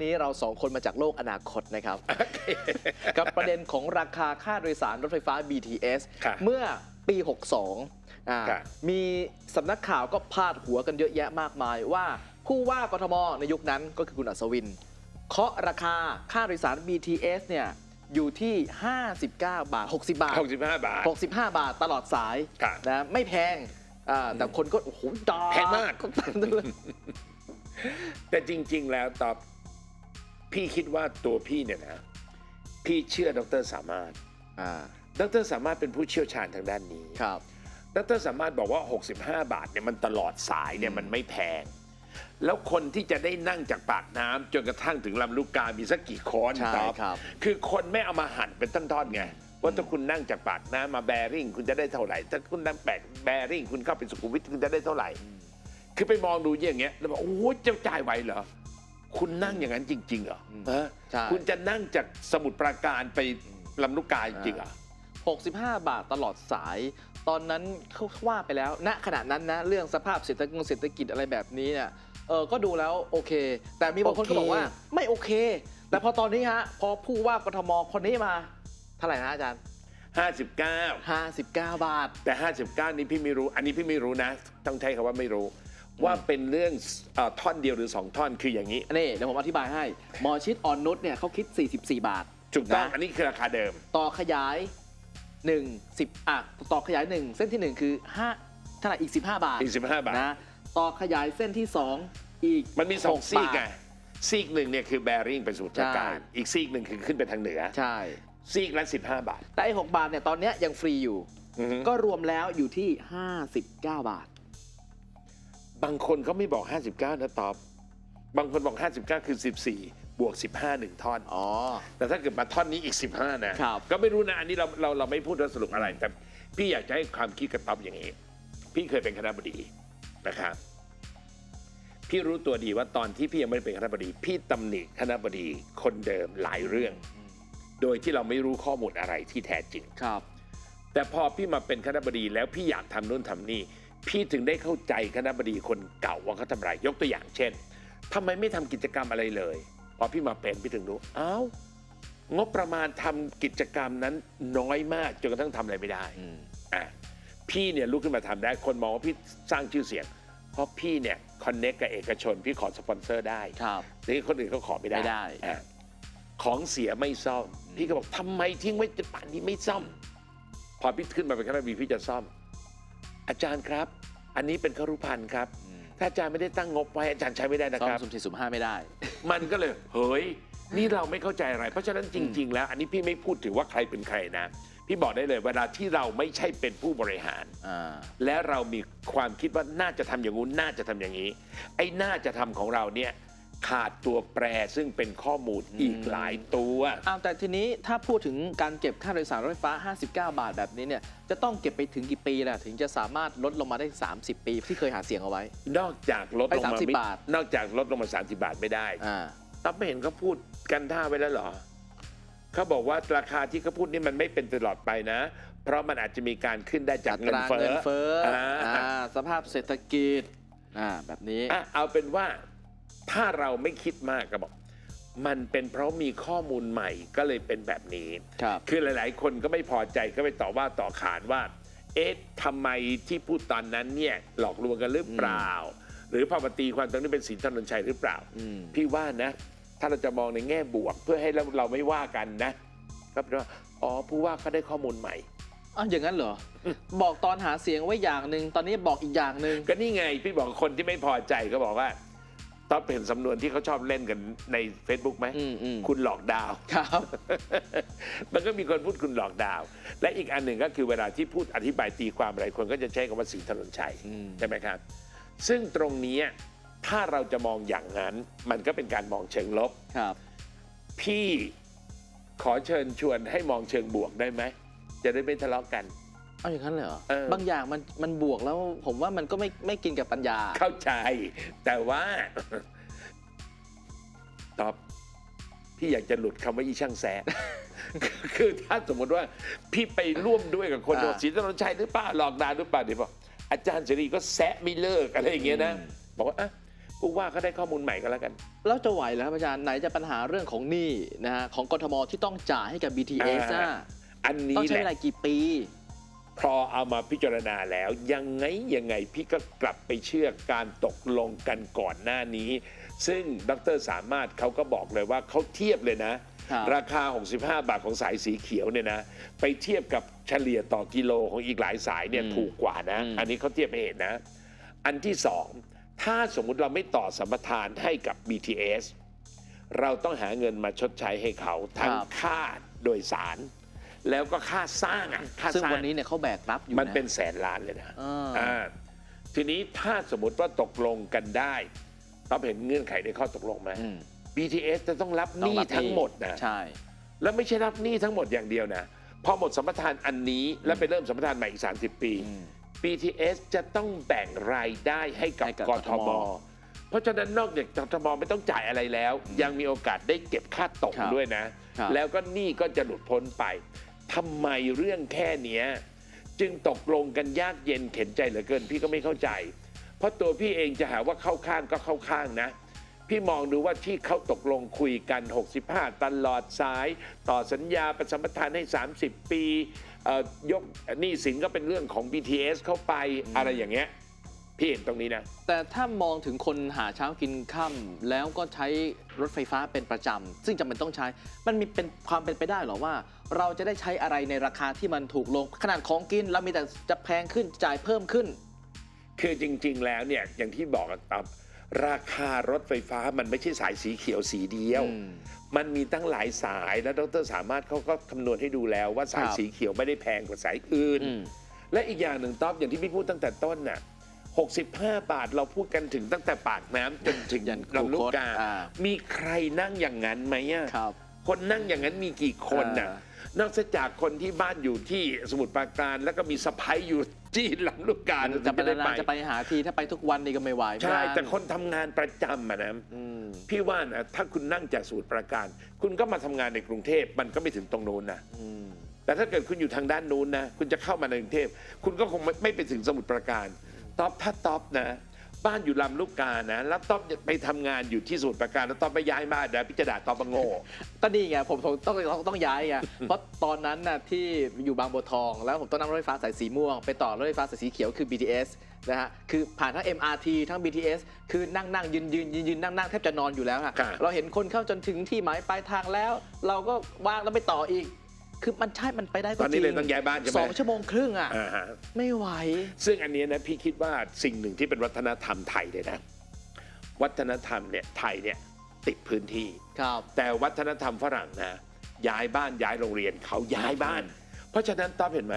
นนี้เราสองคนมาจากโลกอนาคตนะครับ กับประเด็นของราคาค่าโดยสารรถไฟฟ้า BTS ค่ะเมื่อปี 62อ่าค่ะ มีสำนักข่าวก็พาดหัวกันเยอะแยะมากมายว่า ผู้ว่ากทมในยุคนั้นก็คือคุณอัศวิน เคาะราคาค่าโดยสาร BTS เนี่ยอยู่ที่ 59 บาท 60 บาท 65 บาท 65 บาทตลอดสายครับนะไม่แพงอ่าแต่คนก็ โอ้โหดาแพงมาก แต่จริง ๆ แล้วตอบ พี่คิดว่าตัวพี่เนี่ยนะ พี่เชื่อดรสามารถอ่าดรสามารถเป็นผู้เชี่ยวชาญทางด้านนี้ครับ ดรสามารถบอกว่า 65 บาทเนี่ยมันตลอดสายเนี่ยมันไม่แพง แล้วคนที่จะได้นั่งจากปากน้ำจนกระทั่งถึงลำลูกกา มีสักกี่คนใช่ตอบครับ คือคนไม่เอามาหั่นเป็นต้นๆไง ว่าถ้าคุณนั่งจากปากน้ำมาแบริ่งคุณจะได้เท่าไหร่ ถ้าคุณนั่งแปกแบริ่งคุณเข้าไปสุขุมวิทคุณจะได้เท่าไหร่ คือไปมองดูอย่างเงี้ยแล้วบอกโอ้โหเจ้าจ่ายไหวเหรอ คุณนั่งอย่างนั้นจริงๆเหรอฮะใช่ คุณจะนั่งจากสมุทรปราการไปลำลูกกาจริงๆเหรอ 65 บาทตลอดสาย ตอนนั้นเขาว่าไปแล้ว ณ ขณะนั้นนะ เรื่องสภาพเศรษฐกิจเศรษฐกิจอะไรแบบนี้เนี่ย เออก็ดูแล้วโอเค แต่มีบางคนก็บอกว่าไม่โอเค แต่พอตอนนี้ฮะ พอผู้ว่ากทมคนนี้มาเท่าไหร่นะอาจารย์ 59 59 บาท แต่ 59 นี้พี่ไม่รู้ อันนี้พี่ไม่รู้นะ ต้องใช้คำว่าไม่รู้ ว่าเป็นเรื่องเออท่อนเดียวหรือ 2 ท่อนคืออย่างนี้ นี่เดี๋ยวผมอธิบายให้หมอชิดอ่อนนุชเนี่ยเขาคิด 44 บาท ถูกต้องนะ อันนี้คือราคาเดิม ต่อขยาย1 10อะต่อขยาย 1 เส้นที่1 คือ5เท่าไหร่อีก 15 บาทอีก15บาท นะต่อขยายเส้นที่ 2 อีกมันมีสองหกซีกบาทไงซีกหนึ่งเนี่ยคือแบริ่งไปสู่ปราการ ใช่ อีกซีกหนึ่งคือขึ้นไปทางเหนือ ใช่ ซีกละ15 บาท แต่ไอ้6บาทเนี่ยตอนเนี้ยยังฟรีอยู่ อือฮึ ก็รวมแล้วอยู่ที่ 59 บาท บางคนเขาไม่บอก 59 นะตอบบางคนบอก 59 คือ 14 บวก 15หนึ่งท่อน อ๋อ แต่ถ้าเกิดมาท่อนนี้อีก 15 นะ ครับ ก็ไม่รู้นะ อันนี้เราเราเราไม่พูดว่าสรุปอะไร แต่พี่อยากจะให้ความคิดกับต๊อบอย่างนี้ พี่เคยเป็นคณะบดีนะครับ พี่รู้ตัวดีว่าตอนที่พี่ยังไม่ได้เป็นคณะบดี พี่ตำหนิคณะบดีคนเดิมหลายเรื่อง โดยที่เราไม่รู้ข้อมูลอะไรที่แท้จริง ครับ แต่พอพี่มาเป็นคณะบดีแล้วพี่อยากทำนู่นทำนี่ พี่ถึงได้เข้าใจคณะบดีคนเก่าว่าเขาทำอะไรยกตัวอย่างเช่นทำไมไม่ทำกิจกรรมอะไรเลย พอพี่มาเป็นพี่ถึงรู้อ้าวงบประมาณทำกิจกรรมนั้นน้อยมากจนกระทั่งทำอะไรไม่ได้อะพี่เนี่ยลุกขึ้นมาทำได้คนมองว่าพี่สร้างชื่อเสียง เพราะพี่เนี่ยคอนเน็กกับเอกชน พี่ขอสปอนเซอร์ได้ครับแต่ที่คนอื่นเขาขอไม่ได้ไม่ได้อะของเสียไม่ซ่อม พี่ก็บอกทำไมทิ้งไว้จนป่านนี้ไม่ซ่อม พอพี่ขึ้นมาเป็นคณะบดีพี่จะซ่อม อาจารย์ครับ อันนี้เป็นครุพันธ์ครับ ถ้าอาจารย์ไม่ได้ตั้งงบไว้อาจารย์ใช้ไม่ได้นะซ่อคมรับ สุ่มสี่สุ่มห้าไม่ได้ มันก็เลยเฮ้ยนี่เราไม่เข้าใจอะไร เพราะฉะนั้นจริง ๆ แล้ว อันนี้พี่ไม่พูดถึงว่าใครเป็นใครนะ พี่บอกได้เลยเวลาที่เราไม่ใช่เป็นผู้บริหาร อ่า และเรามีความคิดว่าน่าจะทำอย่างงู้นน่าจะทำอย่างนี้ ไอ้น่าจะทำของเราเนี่ย ขาดตัวแปรซึ่งเป็นข้อมูลอีกหลายตัวอ้าวแต่ทีนี้ถ้าพูดถึงการเก็บค่าโดยสารรถไฟฟ้า 59 บาทแบบนี้เนี่ยจะต้องเก็บไปถึงกี่ปีล่ะถึงจะสามารถลดลงมาได้ 30 ปีที่เคยหาเสียงเอาไว้ นอกจากลดลงมาไอ้30ไม่บาท นอกจากลดลงมา 30 บาทไม่ได้อ่าตับไม่เห็นเขาพูดกันท่าไว้แล้วเหรอเขาบอกว่าราคาที่เขาพูดนี่มันไม่เป็นตลอดไปนะ เพราะมันอาจจะมีการขึ้นได้จากอัตเงินราเฟ้เงิอนเฟ้ออ่าอ่าสภาพเศรษฐกิจอ่าแบบนี้ อะเอาเป็นว่า ถ้าเราไม่คิดมากก็บอก มันเป็นเพราะมีข้อมูลใหม่ก็เลยเป็นแบบนี้ ครับ คือหลาย ๆ คนก็ไม่พอใจก็ไปต่อว่าต่อขานว่า เอ๊ะทำไมที่พูดตอนนั้นเนี่ยหลอกลวงกันหรือเปล่า หรือพอมาตีความตรงนี้เป็นสินถนนชัยหรือเปล่า อืม พี่ว่านะ ถ้าเราจะมองในแง่บวก เพื่อให้เราเราไม่ว่ากันนะ ก็เป็นว่าอ๋อผู้ว่าเขาได้ข้อมูลใหม่ อ้าวอย่างนั้นเหรอ บอกตอนหาเสียงไว้อย่างหนึ่งตอนนี้บอกอีกอย่างหนึ่งก็นี่ไงพี่บอกคนที่ไม่พอใจก็บอกว่า ตอนเป็นสำนวนที่เขาชอบเล่นกันใน Facebook ไหมอืมอืมคุณหลอกดาวน์ครับ มันก็มีคนพูดคุณหลอกดาวน์และอีกอันหนึ่งก็คือเวลาที่พูดอธิบายตีความอะไรคนก็จะใช้คำว่าสีถนนชัยอืม ใช่ไหมครับ ซึ่งตรงนี้ถ้าเราจะมองอย่างนั้น มันก็เป็นการมองเชิงลบ ครับ พี่ขอเชิญชวนให้มองเชิงบวกได้ไหม จะได้ไม่ทะเลาะกัน เอาอย่างนั้นเลยเหรอ เออ บางอย่างมันมันบวกแล้วผมว่ามันก็ไม่ไม่กินกับปัญญา เข้าใจ แต่ว่า ตอบพี่อยากจะหลุดคำว่าอีช่างแซะคือถ้าสมมติว่า พี่ไปร่วมด้วยกับคนอ่าโดดศรีถนนชัยหรือเปล่าหลอกดานหรือเปล่าเดี๋ยวบอกอาจารย์เสรีก็แซะไม่เลิกอะไรอย่างเงี้ยนะอืมบอกว่าอะกูว่าเขาได้ข้อมูลใหม่ก็แล้วกัน แล้วจะไหวแล้วครับอาจารย์ไหนจะปัญหาเรื่องของหนี้นะฮะของกทมที่ต้องจ่ายให้กับ BTS อ่าน่ะอันต้อนี้งใช้แหเวละลากี่ปี พอเอามาพิจารณาแล้ว ยังไงยังไงพี่ก็กลับไปเชื่อการตกลงกันก่อนหน้านี้ ซึ่งดรสามารถเขาก็บอกเลยว่าเขาเทียบเลยนะครับราคา 65 บาทของสายสีเขียวเนี่ยนะไปเทียบกับเฉลี่ยต่อกิโลของอีกหลายสายเนี่ยอืมถูกกว่านะอืมอันนี้เขาเทียบให้เห็นนะ อันที่สองถ้าสมมุติเราไม่ต่อสัมปทานให้กับ BTS เราต้องหาเงินมาชดใช้ให้เขาทั้งค่าโดยสาร แล้วก็ค่าสร้างอะค่าซึ่งสร้างวันนี้เนี่ยเขาแบกรับอยู่มันนะเป็นแสนล้านเลยนะอ่าอ่าทีนี้ถ้าสมมติว่าตกลงกันได้ต้องเห็นเงื่อนไขในข้อตกลงไหมอืม BTS จะต้องรับหต้องนี้รับทั้งหมดนะใช่ แล้วไม่ใช่รับหนี้ทั้งหมดอย่างเดียวนะพอหมดสัมปทานอันนี้แล้วไปเริ่มสัมปทานใหม่อีก 30 ปีอืม BTS จะต้องแบ่งรายได้ให้กับให้กับกกททมมเพราะฉะนั้นนอกจากกทมไม่ต้องจ่ายอะไรแล้ว ยังมีโอกาสได้เก็บค่าตกครับด้วยนะครับแล้วก็หนี้ก็จะหลุดพ้นไป ทำไมเรื่องแค่เนี้ยจึงตกลงกันยากเย็นเข็นใจเหลือเกิน พี่ก็ไม่เข้าใจ เพราะตัวพี่เองจะหาว่าเข้าข้างก็เข้าข้างนะ พี่มองดูว่าที่เขาตกลงคุยกัน 65 ตลอดสาย ต่อสัญญาประสมปทานให้ 30 ปีเอ่อยกหนี้สินก็เป็นเรื่องของ BTS เข้าไปอะไรอย่างเงี้ย พี่เห็นตรงนี้นะ แต่ถ้ามองถึงคนหาเช้ากินค่ำแล้วก็ใช้รถไฟฟ้าเป็นประจำซึ่งจำเป็นต้องใช้ มันมีเป็นความเป็นไปได้เหรอว่า เราจะได้ใช้อะไรในราคาที่มันถูกลง ขนาดของกินเรามีแต่จะแพงขึ้นจ่ายเพิ่มขึ้น คือจริง ๆ แล้วเนี่ยอย่างที่บอกอะครับราคารถไฟฟ้ามันไม่ใช่สายสีเขียวสีเดียว อืมมันมีตั้งหลายสายแล้วดรสามารถเขาก็คำนวณให้ดูแล้วว่าสายครับ สีเขียวไม่ได้แพงกว่าสายอื่น อืม และอีกอย่างหนึ่งต๊อบอย่างที่พี่พูดตั้งแต่ต้นน่ะ 65 บาทเราพูดกันถึงตั้งแต่ปากน้ำจนถึงยันลำลูกกา อ่ามีใครนั่งอย่างนั้นไหมอะครับคนนั่งอย่างนั้นมีกี่คนน่ะอ่านอกจากคนที่บ้านอยู่ที่สมุทรปราการ แล้วก็มีสะพ้ยอยู่ที่ลำลูกกาจะไปถึงนานๆจะไปหาทีถ้าไปทุกวันนี่ก็ไม่ไหวใช่ไม่ได้แต่คนทำงานประจำอะนะ อืม พี่ว่านะถ้าคุณนั่งจากสมุทรปราการ คุณก็มาทำงานในกรุงเทพมันก็ไม่ถึงตรงนู้นนะ อืม แต่ถ้าเกิดคุณอยู่ทางด้านนู้นนะ คุณจะเข้ามาในกรุงเทพ คุณก็คงไม่ไม่ไปถึงสมุทรปราการ ท็อปถ้าท็อปนะบ้านอยู่ลำลูกกานะแล้วท็อปไปทำงานอยู่ที่สมุทรปราการแล้วท็อปไปย้ายมาเดี๋ยวพิจารณาท็อปว่าโง่ ก็นี่ไงผมผมต้องต้องต้องย้ายไง เพราะตอนนั้นน่ะที่อยู่บางบัวทอง แล้วผมต้องนั่งรถไฟฟ้าสายสีม่วง ไปต่อรถไฟฟ้าสายสีเขียวคือ BTS นะฮะคือผ่านทั้ง MRT ทั้ง BTS คือนั่งนั่งยืนยืนยืนยืนนั่งนั่งแทบจะนอนอยู่แล้วฮะครับ เราเห็นคนเข้าจนถึงที่หมายปลายทางแล้ว เราก็วางแล้วไปต่ออีก คือมันใช่มันไปได้ตก็อนจรินี้งเลยต้องย้ายบ้านใช่ไหสมองชั่วโมงครึ่งอะอ่าฮะ ไม่ไหว ซึ่งอันเนี้ยนะพี่คิดว่าสิ่งหนึ่งที่เป็นวัฒนธรรมไทยเลยนะ วัฒนธรรมเนี่ยไทยเนี่ยติดพื้นที่ ครับ แต่วัฒนธรรมฝรั่งนะ ย้ายบ้านย้ายโรงเรียนเขาย้ายบ้าน เพราะฉะนั้นต๊อบเห็นไหม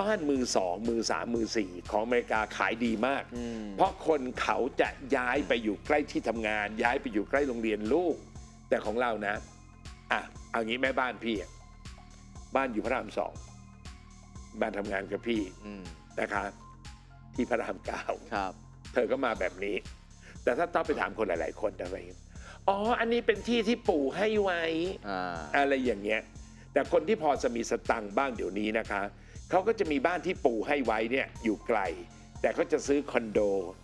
บ้านมือสองมือสามมือสี่ของอเมริกาขายดีมาก อืม เพราะคนเขาจะย้ายไปอยู่ใกล้ที่ทำงาน ย้ายไปอยู่ใกล้โรงเรียนลูก แต่ของเรานะอะเอางี้แม่บ้านพี่อะ บ้านอยู่พระรามสองบ้านทำงานกับพี่อืมนะคะที่พระรามเก้าครับ เธอก็มาแบบนี้ แต่ถ้าต้องไปถามคนหลาย ๆ คนทำไมอ๋อ อันนี้เป็นที่ที่ปู่ให้ไว้ อ่า อะไรอย่างเงี้ย แต่คนที่พอจะมีสตังค์บ้างเดี๋ยวนี้นะคะ เขาก็จะมีบ้านที่ปู่ให้ไว้เนี่ยอยู่ไกล แต่เขาจะซื้อคอนโด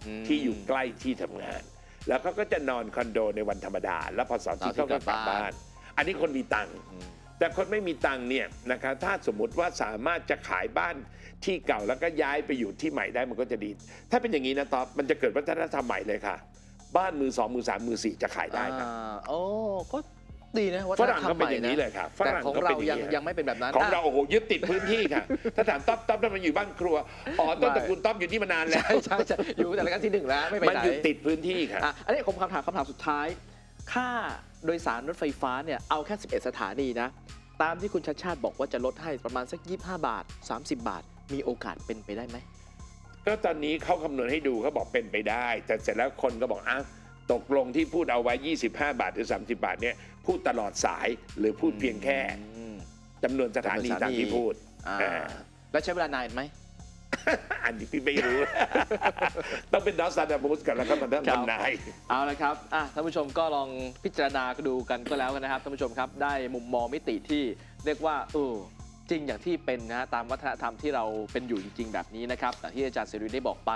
อืมที่อยู่ใกล้ที่ทำงาน แล้วเขาก็จะนอนคอนโดในวันธรรมดา แล้วพอเสาร์อาที่เสาร์อาทิเขาตย์ก็กลับกลับบ้านบ้าน อันนี้คนมีตังค์ อืม แต่คนไม่มีตังค์เนี่ยนะคะถ้าสมมุติว่าสามารถจะขายบ้านที่เก่าแล้วก็ย้ายไปอยู่ที่ใหม่ได้มันก็จะดี ถ้าเป็นอย่างนี้นะต๊อบมันจะเกิดวัฒนธรรมใหม่เลยค่ะ บ้านมือสองมือสามมือสี่จะขายได้ครับอ่าโอ้ก็ดีนะวัฒฝนรั่งธรรก็มเป็นใหม่อย่างนี้นะเลยครับฝแต่รั่งของก็เราเป็นอย่างยังนี้ยังไม่เป็นแบบนั้นของอะเราโอ้โหยึดติดพื้นที่ค่ะ ถ้าถามต๊อบต๊อบแล้วมันอยู่บ้านครัวอ๋อต้นไม่ตระกูลต๊อบอยู่นี่มานานแล้ว ใช่ใช่ใช่อยู่แต่ละกันที่หนึ่งแล้วไม่ไปมันไหนอยู่ติดพื้นที่ค่ะ อะอันนี้ผมคำถามคำถามสุดท้าย ค่าโดยสารรถไฟฟ้าเนี่ยเอาแค่ 11 สถานีนะ ตามที่คุณชัดชาติบอกว่าจะลดให้ประมาณสัก 25 บาท 30 บาท มีโอกาสเป็นไปได้ไหม ก็ตอนนี้เขาคำนวณให้ดูเขาบอกเป็นไปได้ แต่เสร็จแล้วคนก็บอกอ้าวตกลงที่พูดเอาไว้ 25 บาทหรือ 30 บาทเนี่ยพูดตลอดสายหรือพูดเพียงแค่อืมจำนวนสถานีจำนวนสถานีตามที่พูดอ่าอ่าแล้วใช้เวลานานไหม อันนี้พี่ไม่รู้ ต้องเป็นดอสซาดามูสกันแล้วก็มาเริ่มครับทำนายเอาละครับอะท่านผู้ชมก็ลองพิจารณาดูกันก็แล้วกันนะครับท่านผู้ชมครับได้มุมมองมิติที่เรียกว่าเออจริงอย่างที่เป็นนะฮะตามวัฒนธรรมที่เราเป็นอยู่จริง ๆ แบบนี้นะครับแต่ที่อาจารย์เสรีได้บอกไป